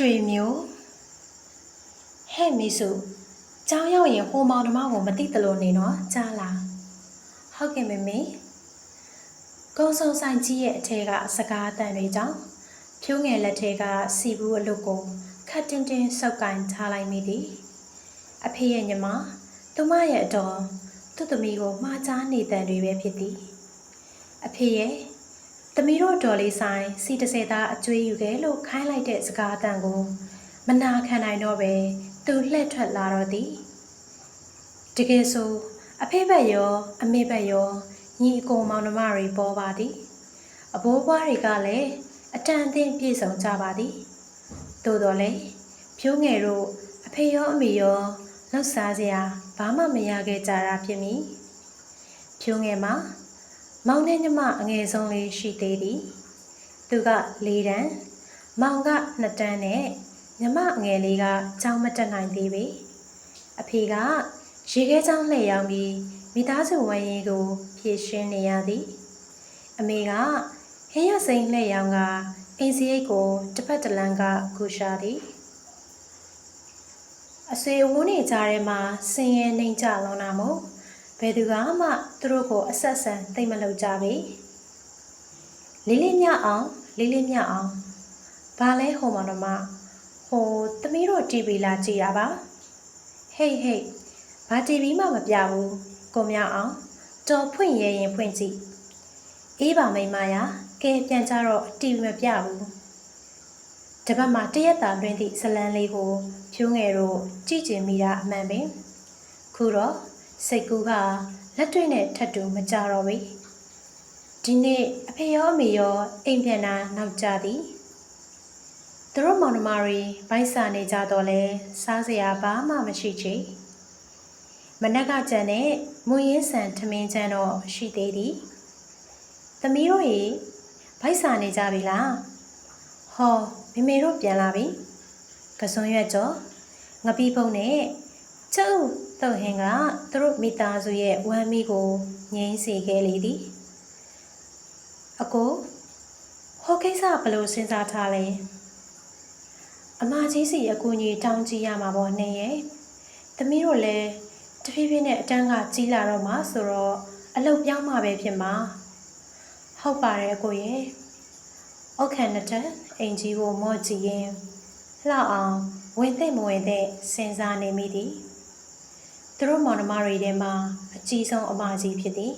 ရွှေမျိုးဟဲ့မိစုကြောင်းရောက်ရင်ဟိုမောင်နှမကိုမသိတလို့နေနော်ကြားလားဟုတ်ကဲ့မေမေကုန်းစုံဆိုင်ကြီးရဲ့အထက်ကစကားအတန်တွေကြောင့်ဖြိုးငယ်လက်ထဲကစီဘူးအလုပ်ကိုခတ်တင်းတင်းစောက်ကင်ထားလိုက်မိသည်အဖေရဲ့ညီမသူမရဲ့အတော်သူ့သမီးကိုမှားချားနေတဲ့တွေပဲဖြစ်သည်အဖေရဲ့ သမီးတို့ဒေါ်လေးဆိုင်စီတစေသားအကျွေးယူခဲ့လို့ခိုင်းလိုက်တဲ့စကားအတန်ကို မနာခံနိုင်တော့ပဲသူလှည့်ထွက်လာတော့သည်တကယ်ဆိုအဖေဘက်ရောအမေဘက်ရောညီအကိုမောင်နှမတွေပေါ်ပါသည်အဘိုးဘွားတွေကလည်းအတန်အသင့်ပြည့်စုံကြပါသည်သို့တော်လည်းဖြိုးငယ်တို့အဖေရောအမေရောလှုပ်ရှားစရာဘာမှမရခဲ့ကြတာဖြစ်မည်ဖြိုးငယ်မှာ မောင်နဲ့ညီမအငယ်ဆုံးလေးရှိသေးသည်သူက၄တန်းမောင်က2တန်းနဲ့ညီမအငယ်လေးကကျောင်းမတက်နိုင်သေးပေအဖေကရေခဲကျောင်းလှည့်ရောက်ပြီးမိသားစုဝမ်းရေးကိုဖြည့်ရှင်းနေရသည်အမေကဟင်းရစိန်လှည့်ရောက်ကအိမ်စရိတ်ကိုတစ်ဖက်တစ်လမ်းကကူရှာသည်အဆွေအဝန်းနေကြထဲမှာဆင်းရဲနှိမ်ကြလောင်းတာမို့ ဘယ်သူကမှသူတို့ကိုအဆက်ဆံသိမ့်မလုပ်ကြပေလေးလေးမြအောင်လေးလေးမြအောင်ဘာလဲဟိုမောင်တော်မဟိုသမီးတို့ TV လာကြည့်ရပါဟေးဟေးဘာ TV မှမပြဘူးကိုမြအောင်တော်ဖွင့်ရရင်ဖွင့်ကြည့်အေးပါမိမရကဲပြန်ကြတော့ TV မပြဘူးတပတ်မှာတရက်တာလွှင်းသည့်ဇလန်းလေးကိုဖြိုးငယ်တို့ကြည့်ကျင်မိတာအမှန်ပင်ခုတော့ စိတ်ကူးကလက်တွေ့နဲ့ထပ်တူမကြတော့ဘူးဒီနေ့အဖေရောအမေရောအိမ်ပြန်တာနောက်ကြသည်သူတို့မောင်နှမတွေဗိုက်စာနေကြတော့လဲစားစရာဘာမှမရှိချေမနက်ကကြံတဲ့မူရင်းဆန်ထမင်းချမ်းတော့ရှိသေးသည်သမီးတို့ရေဗိုက်စာနေကြပြီလားဟောမေမေတို့ပြန်လာပြီကစွန်ရွက်ကြောငပီးဖုံးနဲ့ ကျုပ်တုတ်ဟင်ကသူတို့မိသားစုရဲ့ဝမ်းမီကိုငြိမ်းစေခဲ့လေသည်အကိုဟောကိစ္စဘယ်လိုစဉ်းစားထားလဲအမကြီးစီအကူကြီးတောင်းကြည့်ရမှာပေါ့နေရဲ့သမီးတို့လည်းတဖြည်းဖြည်းနဲ့အတန်းကကြီးလာတော့မှဆိုတော့အလုတ်ပြောင်းမှပဲဖြစ်မှာဟုတ်ပါတယ်အကိုရဲ့အောက်ခံနှစ်ထပ်အိမ်ကြီးကိုမော့ကြည့်ရင်လှအောင်ဝင်သိမ့်မဝင်သိမ့်စဉ်းစားနေမိသည် သူတို့မောင်နှမတွေထဲမှာအကြီးဆုံးအမကြီးဖြစ်သည်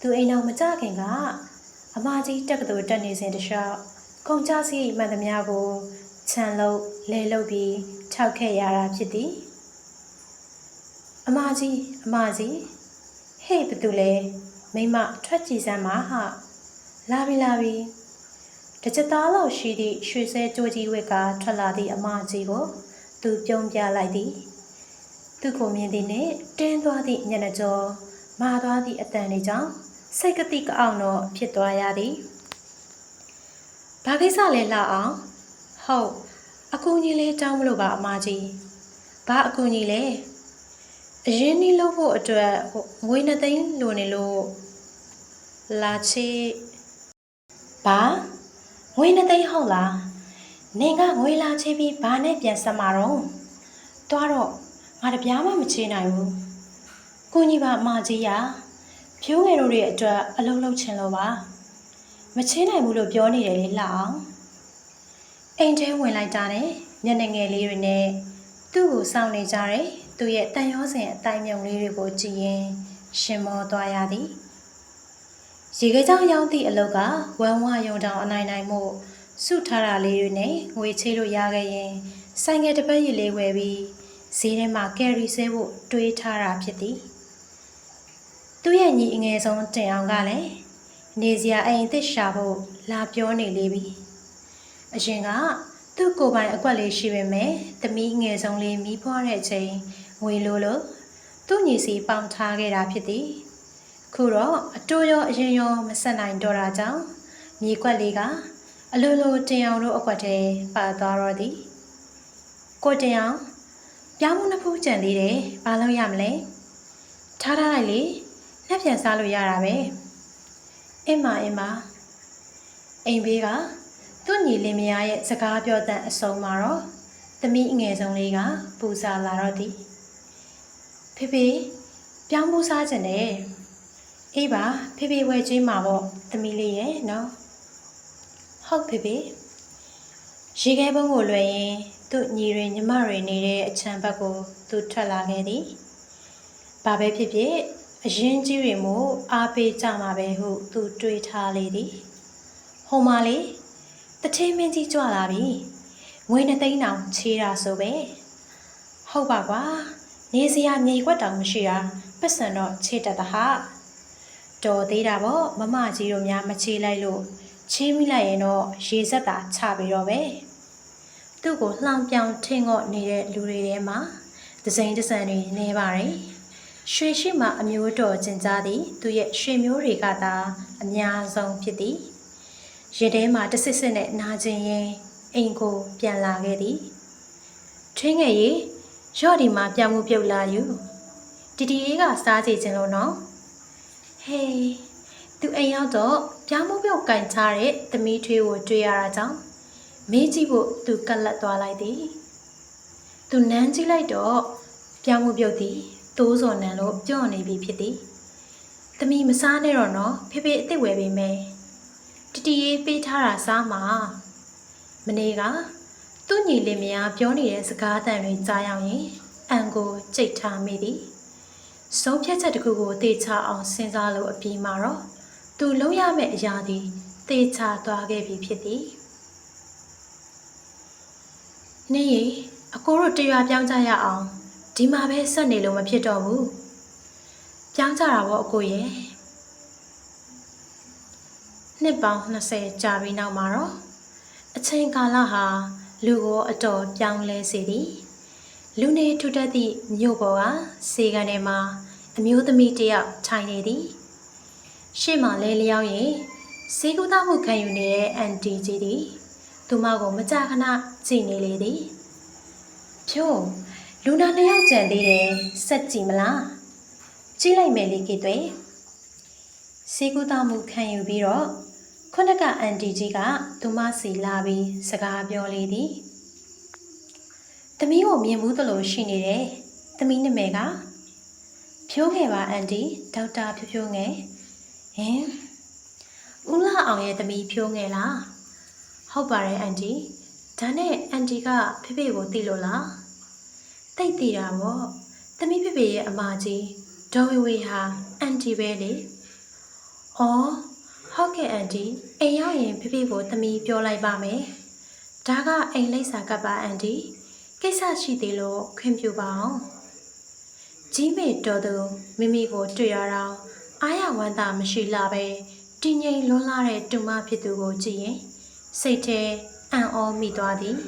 သူအိမ်တော်မကြခင်ကအမကြီးတက္ကသိုလ်တက်နေစဉ်တခြားကုန်ကြစည်းမှန်သမျှကိုခြံလုံးလဲလုပ်ပြီးထောက်ခဲ့ရတာဖြစ်သည်အမကြီးအမကြီးဟေ့ဘသူလဲမိမထွက်ကြည့်စမ်းပါဟာလာပြီလာပြီတကြသားလောက်ရှိသည့်ရွှေစဲကြိုးကြီးဝက်ကထွက်လာသည့်အမကြီးကို သူပြုံးပြလိုက်သည် သူကိုမြင်သည်နှင့်တင်းသွားသည့်ညနေကျော်မာသွားသည့်အတန်တွေကြောင့်စိတ်ကတိကအောင်တော့ဖြစ်သွားရသည်ဘာကိစ္စလဲလှအောင်ဟုတ်အကူကြီးလေးတောင်းမလို့ပါအမကြီးဘာအကူကြီးလဲအရင်နီးလို့ဖို့အတွက်ဟိုငွေနှစ်သိန်းလိုနေလို့လာချေဘာငွေနှစ်သိန်းဟုတ်လားနင်ကငွေလာချေပြီးဘာနဲ့ပြန်ဆက်မှာတော့သွားတော့ ငါတပြားမှမချေနိုင်ဘူး။ကိုကြီးပါအမကြီးရဖြိုးငယ်တို့ရဲ့အတွက်အလုံးလုံးချင်လို့ပါ။မချေနိုင်ဘူးလို့ပြောနေတယ်လေလှအောင်။အိမ်ထဲဝင်လိုက်တာနဲ့ညနေငယ်လေးတွေနဲ့သူ့ကိုစောင့်နေကြတယ်။သူ့ရဲ့တန်ရောစင်အတိုင်းမြုံလေးတွေကိုကြည့်ရင်ရှင်မောသွားရသည်။ရေခဲကြောင်ရောက်သည့်အလုတ်ကဝမ်းဝရုံတောင်အနိုင်နိုင်မှုစုထားတာလေးတွေနဲ့ငွေချေးလို့ရခဲ့ရင်ဆိုင်ငယ်တစ်ပတ်ရည်လေးဝယ်ပြီး ဈေးထဲမှာကယ်ရီဆဲဖို့တွေးထားတာဖြစ်သည်သူ့ရဲ့ညီအငယ်ဆုံးတင်အောင်ကလည်းနေစရာအိမ်သစ်ရှာဖို့လာပြောနေလေပြီအရင်ကသူ့ကိုယ်ပိုင်အကွက်လေးရှိပေမဲ့သမီးငယ်ဆုံးလေးမီးဖွားတဲ့အချိန်ငွေလိုလို့သူ့ညီစီပေါင်ထားခဲ့တာဖြစ်သည်ခုတော့အတိုးရောအရင်ရောမဆက်နိုင်တော့တာကြောင့်မြေကွက်လေးကအလိုလိုတင်အောင်တို့အကွက်ထဲပါသွားတော့သည်ကိုတင်အောင် ပြောင်းမနှစ်ဖူးကြံသေးတယ်။ဘာလို့ရမလဲ။ထားထားလိုက်လေ။လက်ပြန်စားလို့ရတာပဲ။အင်းမအင်းမအိမ်ဘေးကသူ့ညီလင်မယားရဲ့စကားပြောတဲ့အဆုံးမှာတော့သမီးအငယ်ဆုံးလေးကပူစာလာတော့သည်ဖေဖေပြောင်းမှုစားခြင်းနဲ့အေးပါဖေဖေဝယ်ကျွေးမှာပေါ့သမီးလေးရဲ့နော်ဟုတ်ဖေဖေရေခဲပုံးကိုလွှဲရင် သူ့ညီတွေညီမတွေနေတဲ့အချမ်းဘက်ကိုသူထွက်လာခဲ့သည်ဘာပဲဖြစ်ဖြစ်အရင်ကြီးတွေမို့အားပေးကြမှာပဲဟုသူတွေးထားလေသည်ဟိုမှာလေတထင်းမင်းကြီးကြွလာပြီငွေနှစ်သိန်းတောင်ချေးတာဆိုပဲဟုတ်ပါကွာနေစရာမြေခွက်တောင်မရှိတာပတ်စံတော့ချေတတ်တာဟာတော်သေးတာပေါ့မမကြီးတို့များမချေးလိုက်လို့ချေးမိလိုက်ရင်တော့ရေစက်တာချပြီးတော့ပဲ သူ့ကိုလှောင်ပြောင်ထင်းငော့နေတဲ့လူတွေထဲမှာဒစိမ့်ဒစံတွေနေပါတယ်ရွှေရှိမှအမျိုးတော်ကျင်ကြားသည် သူရဲ့ရွှေမျိုးတွေကသာအများဆုံးဖြစ်သည်ရင်ထဲမှာတဆစ်ဆစ်နဲ့နာကျင်ရင်အိမ်ကိုပြန်လာခဲ့သည်ထင်းငယ်ရီရော့ဒီမှာပြောင်းမှုပြုတ်လာယူတီတီလေးကစားကြည့်ခြင်းလို့နော်ဟေးသူအိမ်ရောက်တော့ပြောင်းမှုပြုတ်ကင်ချတဲ့သမီးထွေးကိုတွေ့ရတာကြောင့် မေးကြည့်ဖို့သူကလတ်သွားလိုက်သည်သူနမ်းကြည့်လိုက်တော့ပြောင်းမှုပြုတ်သည်တိုးစော်နံလို့ပြော့နေပြီဖြစ်သည်သမီးမစားနဲ့တော့နော်ဖေဖေအစ်စ်ဝယ်ပေးမယ်တီတီရေးပေးထားတာစားမှာမနေ့ကသူ့ညီလေးမယားပြောနေတဲ့စကားသံတွေကြားရောက်ရင်အန်ကိုကြိတ်ထားမိသည်ဆုံးဖြတ်ချက်တစ်ခုကိုတေချအောင်စဉ်းစားလို့အပြီးမှာတော့သူလုံးရမယ့်အရာသည်တေချသွားခဲ့ပြီဖြစ်သည် နေ့ရီအကိုတို့တရားပြောင်းကြရအောင်ဒီမှာပဲဆက်နေလို့မဖြစ်တော့ဘူးပြောင်းကြတာပေါ့အကိုရဲ့နှစ်ပေါင်း20ကြာပြီးနောက်မှာတော့အချိန်ကာလဟာလူကိုအတော်ပြောင်းလဲစေသည်လူနေထူထပ်သည့်မြို့ပေါ်ကစေကန်ထဲမှာအမျိုးသမီးတစ်ယောက်ထိုင်နေသည်ရှေ့မှာလဲလျောင်းရင်စေကူသားမှုခံယူနေတဲ့အန်တီကြီးသည် သူမကိုမကြာခဏကြည့်နေလေသည်ဖြို့လူနာနှစ်ယောက်ကြံသေးတယ်စက်ကြည့်မလားကြည့်လိုက်မယ်လေကေသွေစေကူသားမှုခံယူပြီးတော့ခုနကအန်တီကြီးကသူမစီလာပြီးစကားပြောလေသည်။သမီးကိုမြင်မှုသလိုရှိနေတယ်။သမီးနာမည်ကဖြိုးငယ်ပါအန်တီဒေါက်တာဖြိုးဖြိုးငယ်။ဟင်ဦးလာအောင်ရဲ့သမီးဖြိုးငယ်လား။ ဟုတ်ပါတယ်အန်တီ။ဒါနဲ့အန်တီကဖေဖေကိုသိလို့လား။သိသိတာပေါ့။သမီးဖေဖေရဲ့အမကြီးဒေါ်ဝေဝေဟာအန်တီပဲလေ။အော်ဟုတ်ကဲ့အန်တီအိမ်ရောက်ရင်ဖေဖေကိုသမီးပြောလိုက်ပါမယ်ဒါကအိမ်လိပ်စာကပ်ပါအန်တီကိစ္စရှိသေးလို့ခွင့်ပြုပါအောင်ကြီးမေတော်သူမိမိကိုတွေ့ရတော့အားရဝမ်းသာမရှိလာပဲတင်းငိမ်လွန်းလာတဲ့တူမဖြစ်သူကိုကြည့်ရင် စိတ်ထဲအံ့ဩမိသွားသည်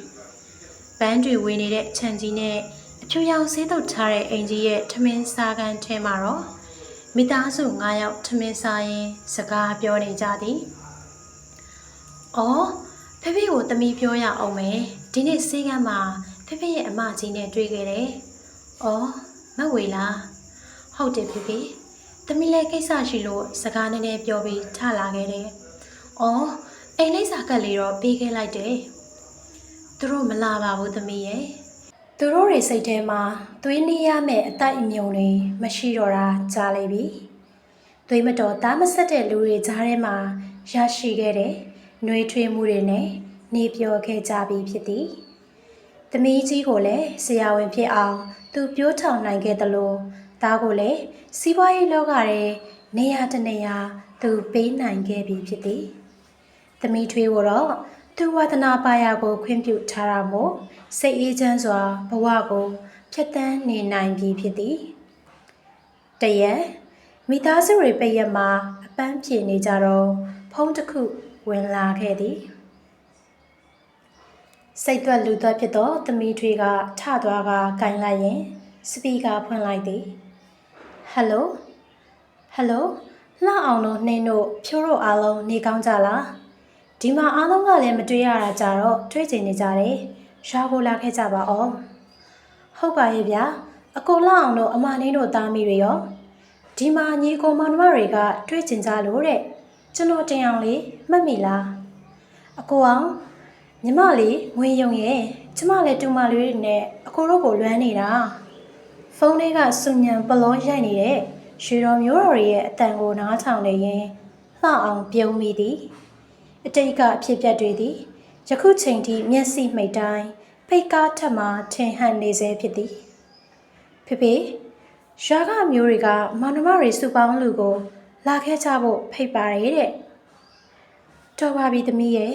ပန်းတွေဝေနေတဲ့ခြံကြီးနဲ့အဖြူရောင်ဆေးတုပ်ထားတဲ့အိမ်ကြီးရဲ့ထမင်းစားကန်ထဲမှာတော့မိသားစု9ယောက်ထမင်းစားရင်းစကားပြောနေကြသည်။အော်ဖေဖေကိုတမီပြောရအောင်မယ်။ဒီနေ့ဆေးကမ်းမှာဖေဖေရဲ့အမကြီးနဲ့တွေ့ခဲ့တယ်။အော်မဝေလား။ဟုတ်တယ်ဖေဖေ။တမီလည်းကိစ္စရှိလို့စကားနည်းနည်းပြောပြီးထလာခဲ့တယ်။အော် အိမ်လိပ်စာကတ်လေးတော့ပေးခဲ့လိုက်တယ်။သူတို့မလာပါဘူးသမီးရဲ့။သူတို့တွေစိတ်ထဲမှာသွေးနီးရမယ့်အတိုက်အမြုံတွေမရှိတော့တာကြားလိုက်ပြီ။သွေးမတော်သားမဆက်တဲ့လူတွေကြားထဲမှာရရှိခဲ့တဲ့နှွေးထွေးမှုတွေနဲ့နေပြောခဲ့ကြပြီဖြစ်သည်။သမီးကြီးကိုလည်းဆရာဝန်ဖြစ်အောင် သူပြောထောင်နိုင်ခဲ့သလိုသားကိုလည်းစီးပွားရေးလောကထဲနေရာတနေရာသူပေးနိုင်ခဲ့ပြီဖြစ်သည်။ သမီးထွေးကိုတော့သူဝါသနာပါရကိုခွင့်ပြုထားတာမို့စိတ်အေးချမ်းစွာဘဝကိုဖြတ်တန်းနေနိုင်ပြီဖြစ်သည်တရက်မိသားစုတွေပိတ်ရက်မှာအပန်းဖြေနေကြတော့ဖုံးတစ်ခုဝင်လာခဲ့သည်စိတ်သွက်လူသွက်ဖြစ်သောသမီးထွေးကထသွားကဂိုင်းလိုက်ရင်စပီကာဖွင့်လိုက်သည်ဟယ်လိုဟယ်လိုလှအောင်တို့နှင်းတို့ဖြိုးတို့အားလုံးနေကောင်းကြလား ဒီမှာအားလုံးကလည်းမတွေ့ရတာကြတော့တွေ့ချင်နေကြတယ်ရွာကိုလာခဲ့ကြပါအောင်ဟုတ်ပါရဲ့ဗျာအကိုလောက်အောင်တို့အမနင်းတို့သားမိတွေရောဒီမှာညီကိုမောင်နှမတွေကတွေ့ချင်ကြလို့တဲ့ကျွန်တော်တင်အောင်လေးမှတ်မိလားအကိုအောင်ညီမလေးငွေယုံရဲ့ကျမလည်းတူမလေးတွေနဲ့အကိုတို့ကိုလွမ်းနေတာဖုန်းထဲကစုညံပလောရိုက်နေတဲ့ရွှေတော်မျိုးတော်တွေရဲ့အတန်ကိုနားထောင်နေရင်လှအောင်ပြုံးမိသည် အတိတ်ကအဖြစ်ပြက်တွေသည်ယခုချိန်ထိမျက်စိမှိတ်တိုင်းဖိတ်ကားထက်မှထင်ဟပ်နေစေဖြစ်သည်ဖေဖေရွာကမျိုးတွေကမောင်နှမတွေစုပေါင်းလူကို လာခဲ့ကြဖို့ဖိတ်ပါတယ်တဲ့တော်ပါပြီသမီးရဲ့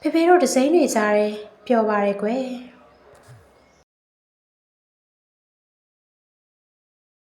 ဖေဖေတို့ဒစိမ့်တွေကြားတယ်ပျော်ပါတယ်ကွယ်